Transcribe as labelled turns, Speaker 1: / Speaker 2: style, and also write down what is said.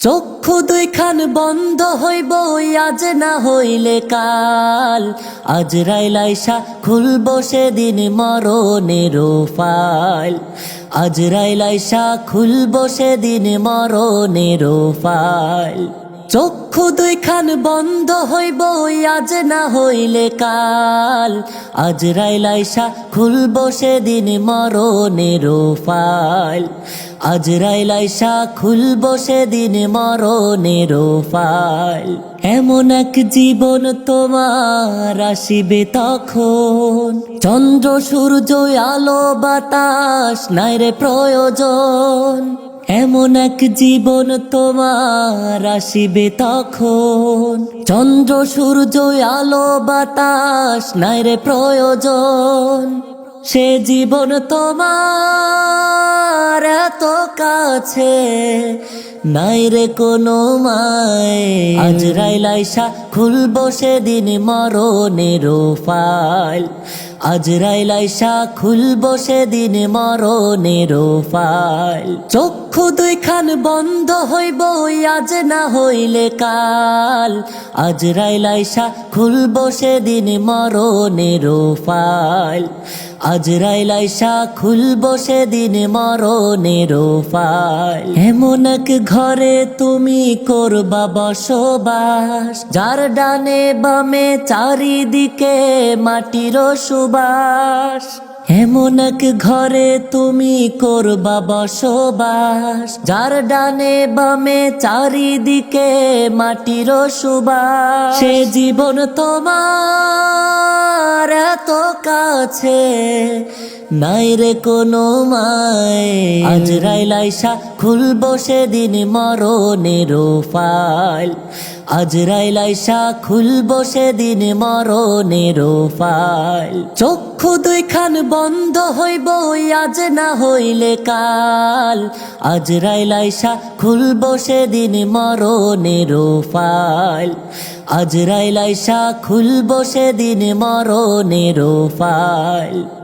Speaker 1: চক্ষু দুইখান বন্ধ হইব, আজ না হইলে কাল। আজ রাইলাইসা খুলব সেদিন মরণের ফাইল। আজ রাইলাইসা খুলব সেদিন মরণের ফাইল। চক্ষু দুইখান বন্ধ হইব, আজ না হইলে কাল। আজ রাইলাইসা খুলব সেদিন মরণের ফাইল। আজ রাইলাইসা খুলব সেদিন মরণের ফাইল। এমন এক জীবন তোমার আসিবে তখন। চন্দ্র, সূর্য, আলো, বাতাস, নাই রে প্রয়োজন। এমন এক জীবন তোমার আসিবে তখন। চন্দ্র, সূর্য, আলো, বাতাস, নাই রে প্রয়োজন। সে জীবন তোমার এত কাছে, নাই রে কোনো মায়। আজ রাইলাইসা খুলব সেদিন মরণের ফাইল। আজ রাইলাইসা খুলব সেদিন মরণের ফাইল। চক্ষু দুইখান বন্ধ হইব, আজ না হইলে কাল। আজ রাইলাইসা খুলব সেদিন মরণের ফাইল। আজ রাইলাইসা খুলব সেদিন মরণের ফাইল এমন এক ঘরে তুমি করবা বসবাস, যার ডানে বামে চারিদিকে মাটির সুবাস। এমন এক ঘরে তুমি করবা বসবাস, যার ডানে বামে চারিদিকে মাটির সুবাস। সে জীবন তোমার এত কাছে, নাই রে কোনো মায়। আজ রাইলাইসা খুলব সেদিন মরণের ফাইল। আজ রাইলাইসা খুলব সেদিন মরণের ফাইল। চক্ষু দুইখান বন্ধ হইব, আজ না হইলে কাল। আজ রাইলাইসা খুলব সেদিন মরণের ফাইল। আজ রাইলাইসা খুলব সেদিন মরণের ফাইল।